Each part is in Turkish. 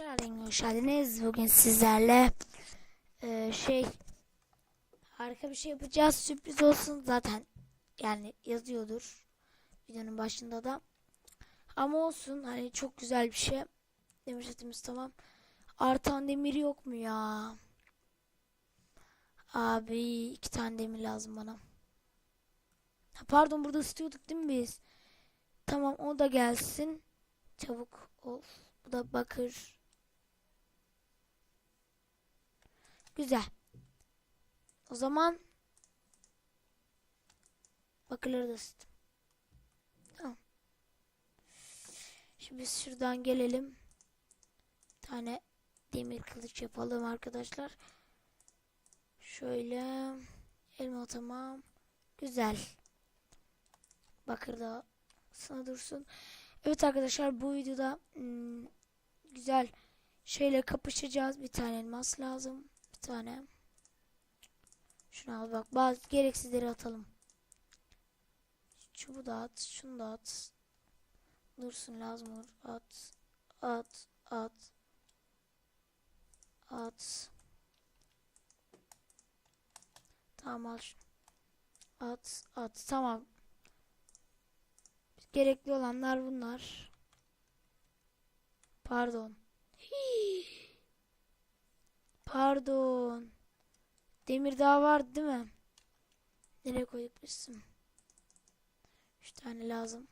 arkadaşlar Alengin hoş geldiniz. Bugün sizlerle e, şey harika bir şey yapacağız. Sürpriz olsun zaten yani yazıyordur videonun başında da. Ama olsun hani çok güzel bir şey. Demir setimiz tamam. Artan demir yok mu ya? Abi iki tane demir lazım bana. Ha, pardon burada istiyorduk değil mi biz? Tamam o da gelsin. Çabuk ol. Bu da bakır. Güzel. O zaman bakırları da ısıttım. Tamam. Şimdi şuradan gelelim. Bir tane demir kılıç yapalım arkadaşlar. Şöyle elma tamam. Güzel. Bakır da sana dursun. Evet arkadaşlar bu videoda hmm, güzel şeyle kapışacağız. Bir tane elmas lazım. Tane. Şunu al bak. Bazı gereksizleri atalım. Çubuğu da at. Şunu da at. Dursun lazım olur. At. At. At. At. Tamam al şunu. At. At. Tamam. Gerekli olanlar bunlar. Pardon. Hii. Pardon. Demir daha vardı değil mi? Nereye koyduk biz? Üç tane lazım.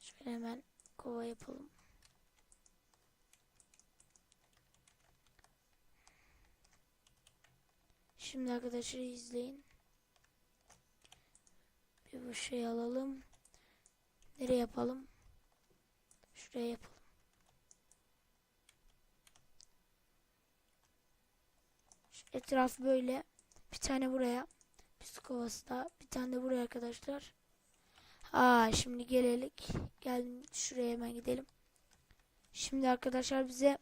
Şöyle hemen kova yapalım. Şimdi arkadaşlar izleyin. Bir bu şey alalım. Nereye yapalım? Şuraya yapalım. Şu etrafı böyle. Bir tane buraya. Su kovası da. Bir tane de buraya arkadaşlar. Aa şimdi gelelik. Geldim şuraya hemen gidelim. Şimdi arkadaşlar bize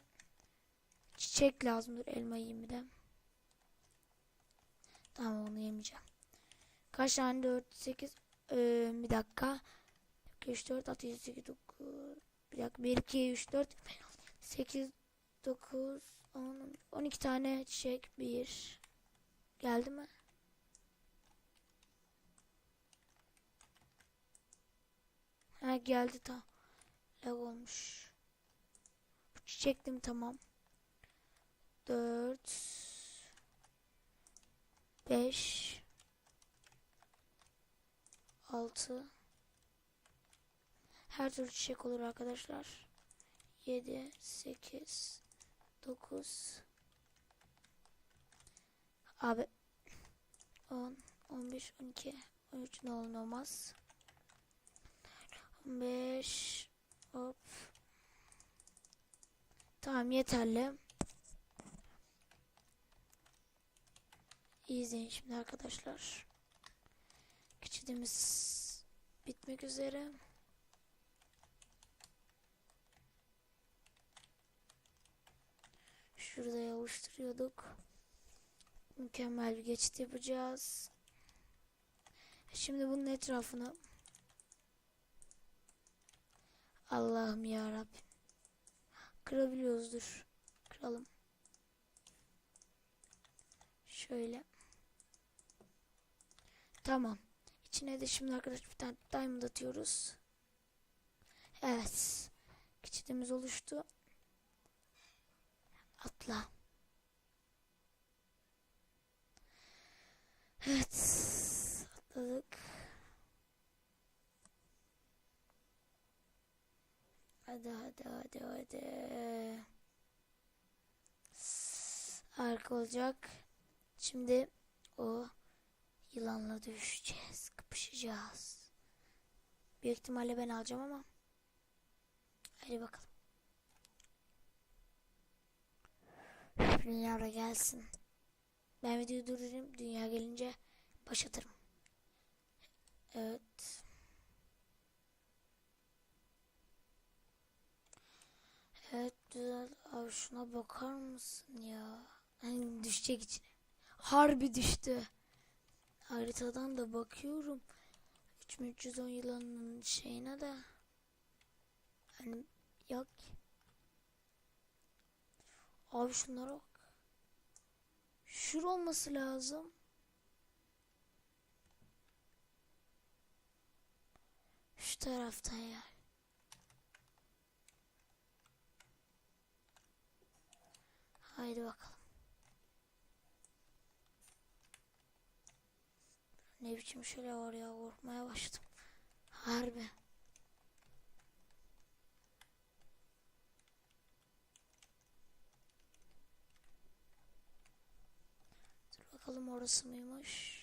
çiçek lazımdır. Elma yiyeyim bir de. Tamam onu yemeyeceğim. Kaç tane? 4, 8, ee, bir dakika. 2, 3, 4, 6, 7, 8, 9. Bir dakika. 1, 2, 3, 4, 8, 9, 10, 12 tane çiçek. 1. Geldi mi? Ha geldi ta. Lag olmuş. Bu çiçektim tamam. 4 5 6 Her türlü çiçek olur arkadaşlar. 7 8 9 Abi 10 11 12 13 ne olur olmaz. 15 hop Tamam yeterli. İyi izleyin şimdi arkadaşlar. Geçidimiz bitmek üzere. Şurada yavuşturuyorduk. Mükemmel bir geçit yapacağız. Şimdi bunun etrafını Allah'ım ya Rabbim. Kırabiliyoruzdur. Kıralım. Şöyle. Tamam. İçine de şimdi arkadaşlar bir tane diamond atıyoruz. Evet. Geçidimiz oluştu. Atla. Evet. Atladık. Hadi hadi hadi hadi. Harika olacak. Şimdi o yılanla dövüşeceğiz. Kapışacağız. Büyük ihtimalle ben alacağım ama. Hadi bakalım. Dünya da gelsin. Ben videoyu durdurayım. Dünya gelince başlatırım. Evet. Evet güzel. Abi şuna bakar mısın ya? Hani düşecek içine. Harbi düştü. Haritadan da bakıyorum. 3310 yılanın şeyine de. Hani Yok. Abi şunlara bak. Şur olması lazım. Şu taraftan ya. Haydi bakalım. Ne biçim şöyle var ya korkmaya başladım. Harbi. Bakalım orası mıymış.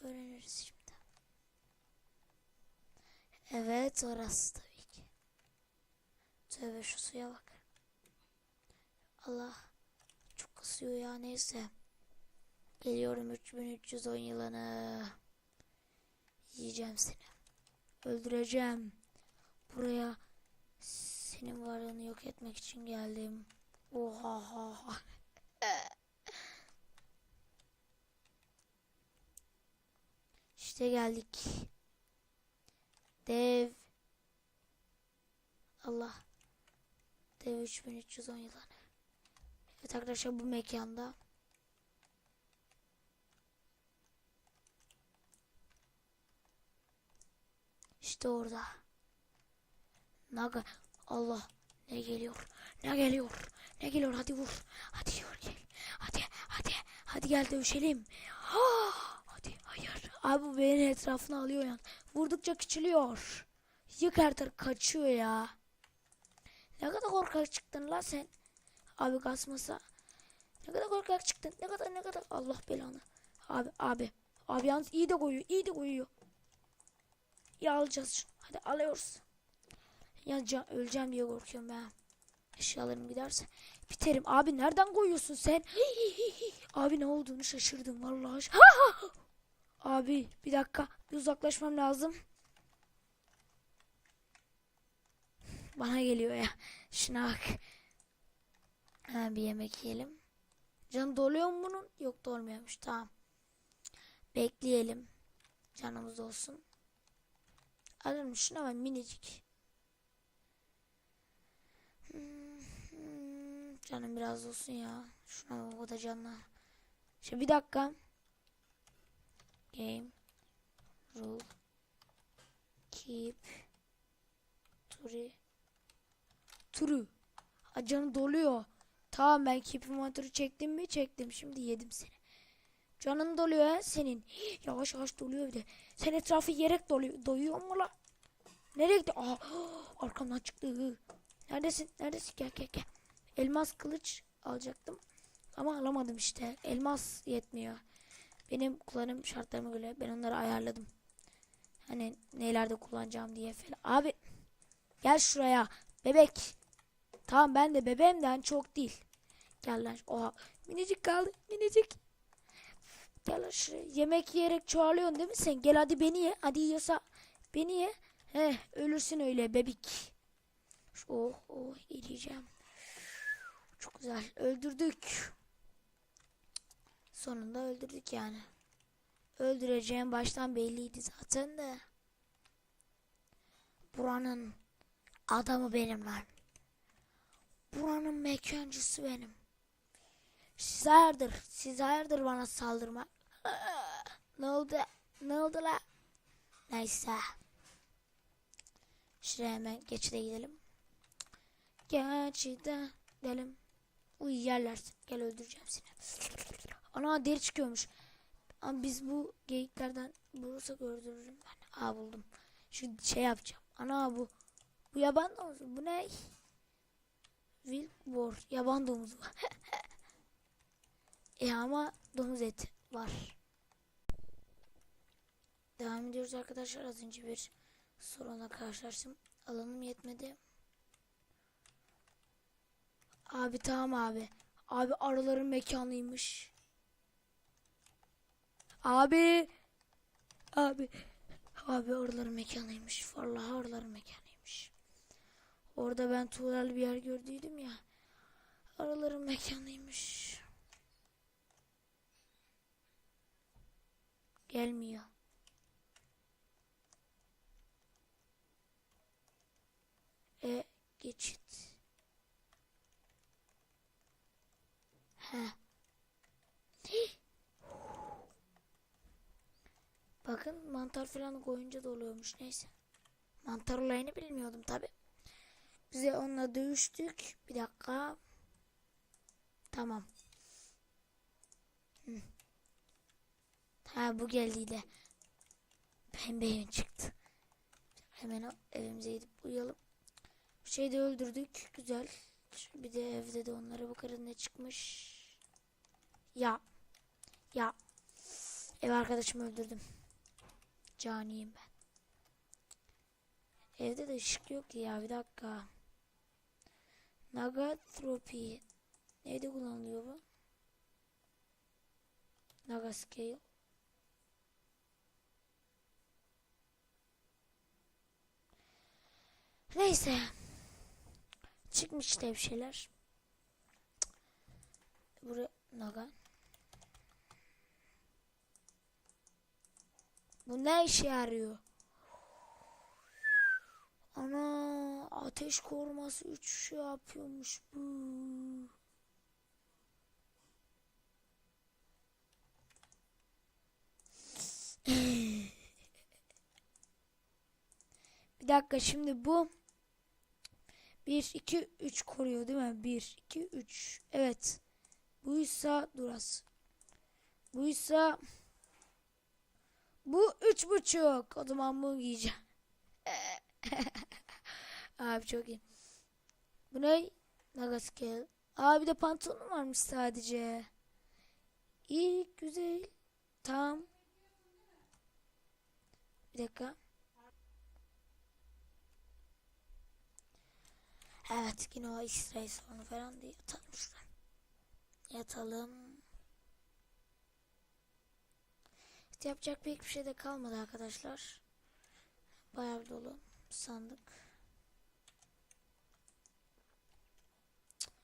Öğreniriz şimdi. Evet orası tabii ki. Tövbe şu suya bak. Allah. Çok kısıyor ya neyse. Geliyorum 3310 yılını. Yiyeceğim seni. Öldüreceğim. Buraya senin varlığını yok etmek için geldim. Oha ha ha. İşte geldik. Dev. Allah. Dev 3310 yılanı. Evet arkadaşlar bu mekanda İşte orada. Naga Allah ne geliyor? Ne geliyor? Ne geliyor? Hadi vur. Hadi vur gel. Hadi hadi hadi gel dövüşelim. Ah, hadi hayır. Abi bu beni etrafına alıyor yani. Vurdukça küçülüyor. Yık tarafı kaçıyor ya. Ne kadar korkak çıktın la sen. Abi kasmasa. Ne kadar korkak çıktın. Ne kadar ne kadar. Allah belanı. Abi abi. Abi yalnız iyi de koyuyor. iyi de koyuyor. Ya alacağız. Hadi alıyoruz. Ya can, öleceğim diye korkuyorum ben. Eşyalarım giderse. Biterim. Abi nereden koyuyorsun sen? Abi ne olduğunu şaşırdım vallahi. Abi bir dakika. Bir uzaklaşmam lazım. Bana geliyor ya. Şuna bak. Ha, bir yemek yiyelim. Can doluyor mu bunun? Yok dolmuyormuş. Tamam. Bekleyelim. Canımız olsun. Alın şuna bak minicik. Hmm, hmm, Canım biraz olsun ya. Şuna o da canlı. Şimdi bir dakika. Game. Rule. Keep. Turi. Turu. Ha, canı doluyor. Tamam ben keep monitörü çektim mi? Çektim. Şimdi yedim seni. Canın doluyor ha senin. Yavaş yavaş doluyor bir de. Sen etrafı yerek doluyor. Doyuyor mu la? Nereye gitti? Aa, arkamdan çıktı. Neredesin? Neredesin? Gel gel gel. Elmas kılıç alacaktım. Ama alamadım işte. Elmas yetmiyor. Benim kullanım şartlarıma göre ben onları ayarladım. Hani nelerde kullanacağım diye falan. Abi gel şuraya. Bebek. Tamam ben de bebeğimden çok değil. Gel lan. Oha. Minicik kaldı. Minicik. Gel lan şuraya. Yemek yiyerek çoğalıyorsun değil mi sen? Gel hadi beni ye. Hadi yiyorsa beni ye. He ölürsün öyle bebek. Oh oh yiyeceğim. Çok güzel. Öldürdük. Sonunda öldürdük yani. Öldüreceğim baştan belliydi zaten de. Buranın adamı benim lan. Buranın mekancısı benim. Siz hayırdır? Siz hayırdır bana saldırma? ne oldu? Ne oldu la? Neyse. Şuraya hemen geçide gidelim. Geçide gidelim. Uy yerlersin. Gel öldüreceğim seni. Ana deri çıkıyormuş. Ama biz bu geyiklerden bulursak öldürürüm ben. Aa buldum. Şu şey yapacağım. Ana bu. Bu yaban domuzu. Bu ne? Wild boar. Yaban domuzu. e ama domuz eti var. Devam ediyoruz arkadaşlar. Az önce bir sorunla karşılaştım. Alanım yetmedi. Abi tamam abi. Abi arıların mekanıymış. Abi. Abi. Abi arıların mekanıymış. Vallahi arıların mekanıymış. Orada ben tuğlalı bir yer gördüydüm ya. Arıların mekanıymış. Gelmiyor. E geçit. He. Bakın mantar falan koyunca da oluyormuş neyse. Mantar olayını bilmiyordum tabi. Bize onunla dövüştük. Bir dakika. Tamam. Hı. Ha bu geldiydi. Pembe evin çıktı. Hemen evimize gidip uyuyalım. Bu şeyi de öldürdük. Güzel. Bir de evde de onlara bakarız ne çıkmış. Ya. Ya. Ev arkadaşımı öldürdüm. Caniyim ben. Evde de ışık yok ki ya bir dakika. Nagatropi. Neyde kullanılıyor bu? Nagascale. Neyse. Çıkmış işte bir şeyler. Buraya Naga. Bu ne işe yarıyor? Ana ateş koruması 3 şey yapıyormuş bu. Bir dakika şimdi bu 1 2 3 koruyor değil mi? 1 2 3. Evet. Buysa duras. Buysa bu üç buçuk. O zaman bunu giyeceğim. Abi çok iyi. Bu ne? Nagascale. Abi de pantolon varmış sadece. İyi güzel. Tamam. Bir dakika. Evet yine o X-ray sorunu falan diye yatalım. Yatalım. İşte yapacak pek bir şey de kalmadı arkadaşlar. Bayağı dolu sandık.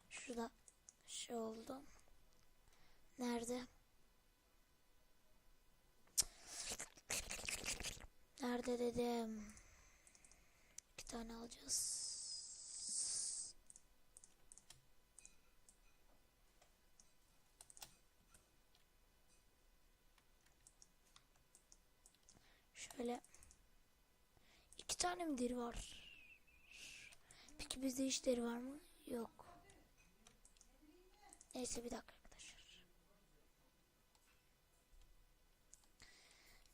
Şurada şey oldu. Nerede? Nerede dedim. İki tane alacağız. Şöyle iki tane mi deri var? Peki bizde hiç deri var mı? Yok. Neyse bir dakika arkadaşlar.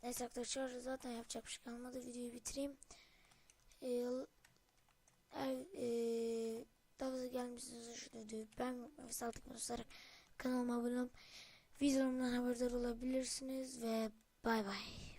Neyse arkadaşlar zaten yapacak bir şey kalmadı. Videoyu bitireyim. Ee, eğer daha fazla gelmişsiniz şu videoyu ben sağlıklı basarak kanalıma abone olup videolarımdan haberdar olabilirsiniz ve bay bay.